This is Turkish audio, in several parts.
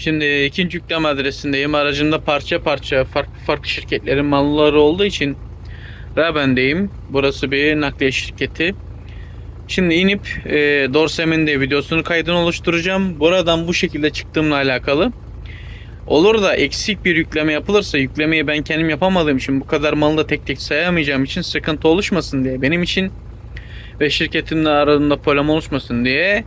Şimdi ikinci yükleme adresindeyim. Aracımda parça parça farklı farklı şirketlerin malları olduğu için Raben'deyim. Burası bir nakliye şirketi. Şimdi inip e, Dorsem'in de videosunu kaydını oluşturacağım. Buradan bu şekilde çıktığımla alakalı. Olur da eksik bir yükleme yapılırsa yüklemeyi ben kendim yapamadığım için bu kadar malı da tek tek sayamayacağım için sıkıntı oluşmasın diye benim için ve şirketimle aranında problem oluşmasın diye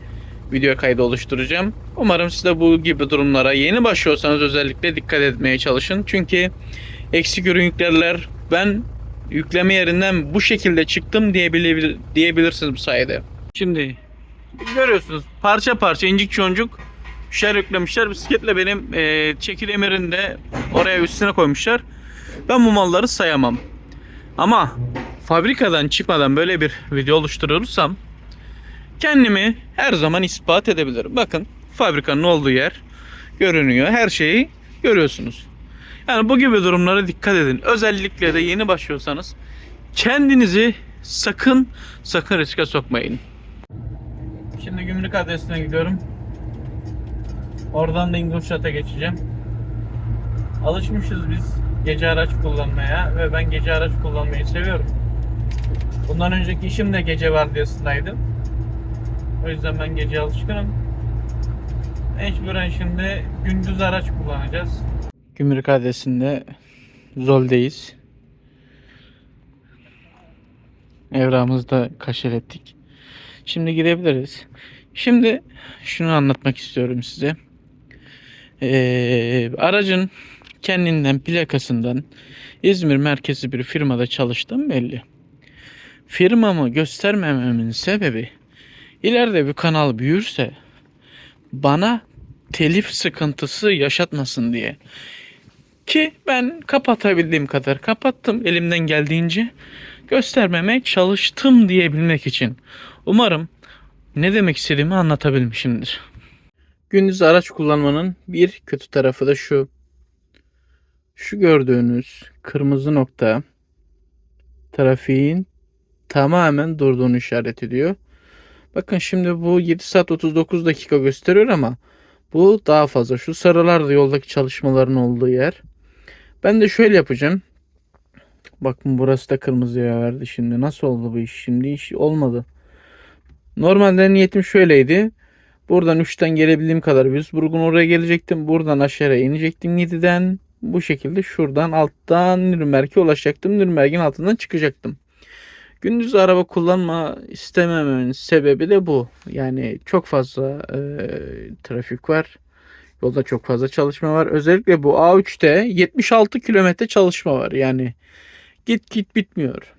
video kaydı oluşturacağım. Umarım siz de bu gibi durumlara yeni başlıyorsanız özellikle dikkat etmeye çalışın. Çünkü eksik ürün yüklerler. Ben yükleme yerinden bu şekilde çıktım diyebilir, diyebilirsiniz bu sayede. Şimdi görüyorsunuz parça parça incik çoncuk şer yüklemişler. Bisikletle benim e, çekil emirini oraya üstüne koymuşlar. Ben bu malları sayamam. Ama fabrikadan çıkmadan böyle bir video oluşturursam kendimi her zaman ispat edebilirim. Bakın fabrikanın olduğu yer görünüyor. Her şeyi görüyorsunuz. Yani bu gibi durumlara dikkat edin. Özellikle de yeni başlıyorsanız kendinizi sakın sakın riske sokmayın. Şimdi gümrük adresine gidiyorum. Oradan da Ingolstadt'a geçeceğim. Alışmışız biz gece araç kullanmaya ve ben gece araç kullanmayı seviyorum. Bundan önceki işim de gece vardiyasındaydı. O yüzden ben gece alışkınım. Mecburen şimdi gündüz araç kullanacağız. Gümrük adresinde Zol'deyiz. Evrağımızı da kaşelettik. Şimdi gidebiliriz. Şimdi şunu anlatmak istiyorum size. Ee, aracın kendinden plakasından İzmir merkezi bir firmada çalıştığım belli. Firmamı göstermememin sebebi ileride bir kanal büyürse bana telif sıkıntısı yaşatmasın diye. Ki ben kapatabildiğim kadar kapattım elimden geldiğince göstermemeye çalıştım diyebilmek için. Umarım ne demek istediğimi anlatabilmişimdir. Gündüz araç kullanmanın bir kötü tarafı da şu. Şu gördüğünüz kırmızı nokta trafiğin tamamen durduğunu işaret ediyor. Bakın şimdi bu 7 saat 39 dakika gösteriyor ama bu daha fazla. Şu sarılar da yoldaki çalışmaların olduğu yer. Ben de şöyle yapacağım. Bakın burası da kırmızıya verdi şimdi. Nasıl oldu bu iş? Şimdi iş olmadı. Normalde niyetim şöyleydi. Buradan 3'ten gelebildiğim kadar Würzburg'un oraya gelecektim. Buradan aşağıya inecektim 7'den. Bu şekilde şuradan alttan Nürnberg'e ulaşacaktım. Nürnberg'in altından çıkacaktım. Gündüz araba kullanma istemememin sebebi de bu. Yani çok fazla e, trafik var. Yolda çok fazla çalışma var. Özellikle bu A3'te 76 kilometre çalışma var. Yani git git bitmiyor.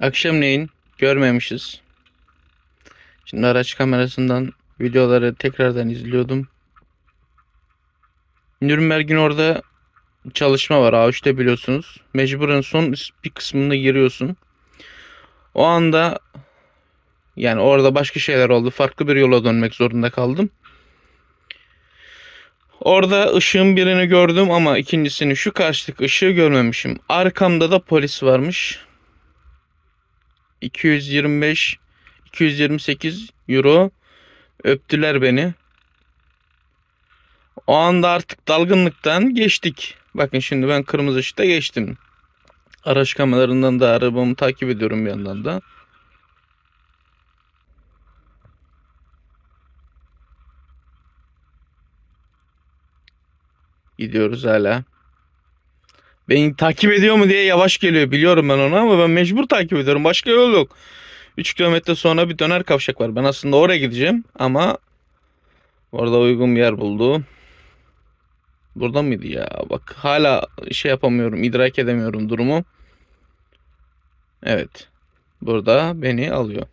Akşamleyin görmemişiz. Şimdi araç kamerasından videoları tekrardan izliyordum. Nürnberg'in orada çalışma var A3'te biliyorsunuz. Mecburen son bir kısmına giriyorsun. O anda yani orada başka şeyler oldu. Farklı bir yola dönmek zorunda kaldım. Orada ışığın birini gördüm ama ikincisini şu karşılık ışığı görmemişim. Arkamda da polis varmış. 225 228 euro öptüler beni. O anda artık dalgınlıktan geçtik. Bakın şimdi ben kırmızı ışıkta geçtim. Araç kameralarından da arabamı takip ediyorum bir yandan da. Gidiyoruz hala. Beni takip ediyor mu diye yavaş geliyor. Biliyorum ben onu ama ben mecbur takip ediyorum. Başka yol yok. 3 kilometre sonra bir döner kavşak var. Ben aslında oraya gideceğim ama orada uygun bir yer buldu. Burada mıydı ya? Bak hala şey yapamıyorum. idrak edemiyorum durumu. Evet. Burada beni alıyor.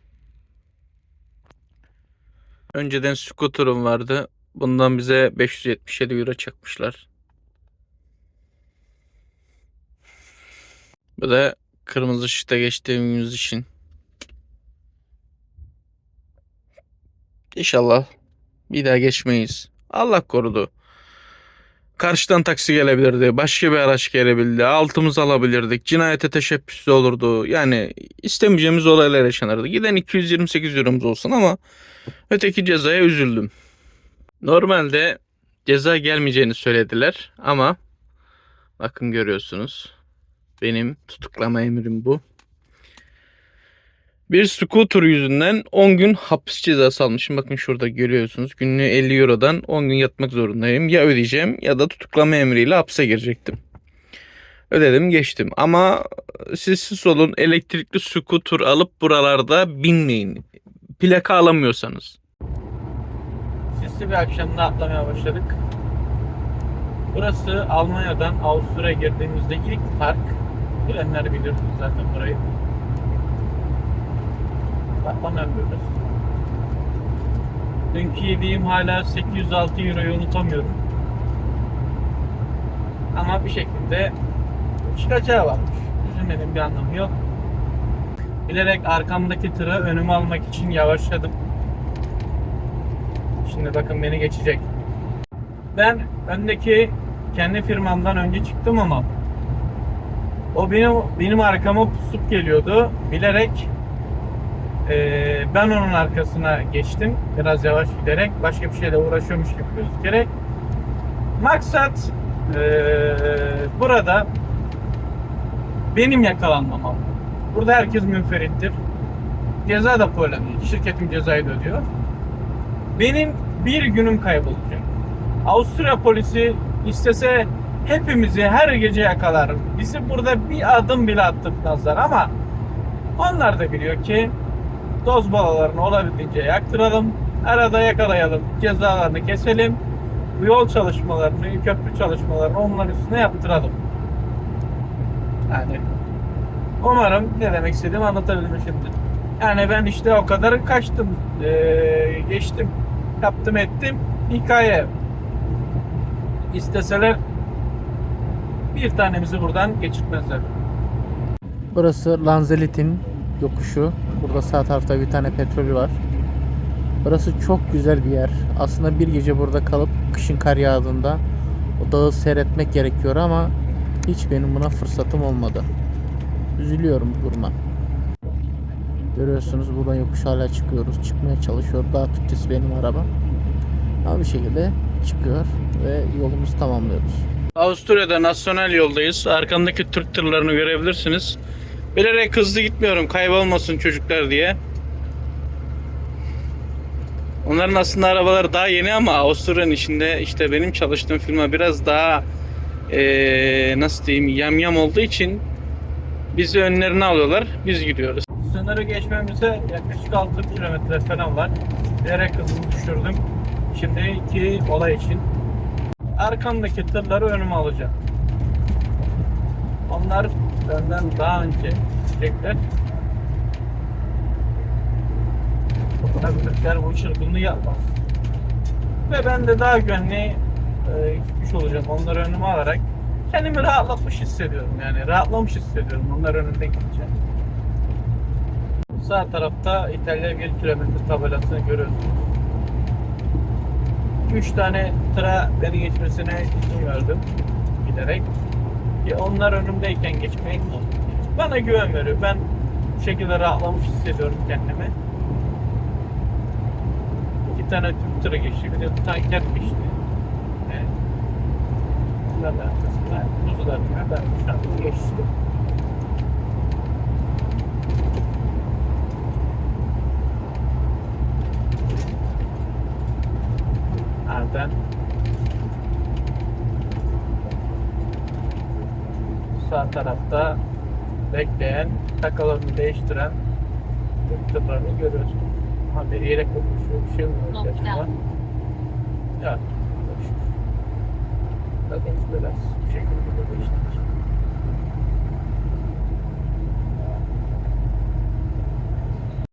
Önceden scooter'ım vardı. Bundan bize 577 euro çakmışlar. Bu da kırmızı ışıkta geçtiğimiz için. İnşallah bir daha geçmeyiz. Allah korudu. Karşıdan taksi gelebilirdi. Başka bir araç gelebilirdi. Altımızı alabilirdik. Cinayete teşebbüslü olurdu. Yani istemeyeceğimiz olaylar yaşanırdı. Giden 228 euromuz olsun ama öteki cezaya üzüldüm. Normalde ceza gelmeyeceğini söylediler ama bakın görüyorsunuz. Benim tutuklama emrim bu. Bir scooter yüzünden 10 gün hapis cezası almışım. Bakın şurada görüyorsunuz. Günlüğü 50 Euro'dan 10 gün yatmak zorundayım. Ya ödeyeceğim ya da tutuklama emriyle hapse girecektim. Ödedim geçtim. Ama siz siz olun elektrikli scooter alıp buralarda binmeyin. Plaka alamıyorsanız. Sisli bir akşamda atlamaya başladık. Burası Almanya'dan Avusturya'ya girdiğimizde ilk park. Bilenler bilir zaten burayı. Atlama yapıyoruz. Dünkü yediğim hala 806 euroyu unutamıyorum. Ama bir şekilde çıkacağı varmış. Üzülmenin bir anlamı yok. Bilerek arkamdaki tırı önüme almak için yavaşladım. Şimdi bakın beni geçecek. Ben öndeki kendi firmamdan önce çıktım ama o benim benim arkama pusup geliyordu. Bilerek eee, ben onun arkasına geçtim. Biraz yavaş giderek başka bir şeyle uğraşıyormuş gibi gözükerek. Maksat eee, burada benim yakalanmamam. Burada herkes münferittir. Ceza da problem değil. Şirketin cezayı da ödüyor. Benim bir günüm kaybolacak. Avusturya polisi istese hepimizi her gece yakalar. Bizi burada bir adım bile attırmazlar ama onlar da biliyor ki doz balalarını olabildiğince yaktıralım. Arada yakalayalım. Cezalarını keselim. Bu yol çalışmalarını, köprü çalışmalarını onların üstüne yaptıralım. Yani umarım ne demek istediğimi anlatabilmişimdir. Yani ben işte o kadar kaçtım, eee, geçtim, yaptım ettim. Hikaye. İsteseler bir tanemizi buradan geçirtmezler. Burası Lanzelit'in yokuşu. Burada sağ tarafta bir tane petrolü var. Burası çok güzel bir yer. Aslında bir gece burada kalıp kışın kar yağdığında o dağı seyretmek gerekiyor ama hiç benim buna fırsatım olmadı. Üzülüyorum duruma. Görüyorsunuz buradan yokuş hala çıkıyoruz. Çıkmaya çalışıyor. Dağ Türkçesi benim araba. Ama bir şekilde çıkıyor ve yolumuzu tamamlıyoruz. Avusturya'da nasyonel yoldayız. Arkamdaki Türk tırlarını görebilirsiniz. Bilerek hızlı gitmiyorum kaybolmasın çocuklar diye. Onların aslında arabaları daha yeni ama Avusturya'nın içinde işte benim çalıştığım firma biraz daha eee, nasıl diyeyim yamyam olduğu için bizi önlerine alıyorlar. Biz gidiyoruz. Sınırı geçmemize yaklaşık 6 kilometre falan var. Bilerek hızımı düşürdüm. Şimdi iki olay için arkamdaki tırları önüme alacağım. Onlar benden daha önce gidecekler. Tabii bu çırpınlığı yapmaz. Ve ben de daha güvenli e, gitmiş olacağım. Onları önüme alarak kendimi rahatlatmış hissediyorum. Yani rahatlamış hissediyorum. Onlar önünde gideceğim. Sağ tarafta İtalya 1 kilometre tabelasını görüyorsunuz. 3 tane tıra beni geçmesine izin verdim giderek. Ya onlar önümdeyken geçmek bana güven veriyor. Ben bu şekilde rahatlamış hissediyorum kendimi. İki tane Türk tırı geçti, bir de tanker geçti. Bunların arkasında buzlarına ben geçtim. Sağ tarafta bekleyen, takalarını değiştiren tırlarını görüyorsunuz. Ama bir yere konuşuyor, bir şey mi Nokta. acaba? Ya. Bakın biraz bu şekilde.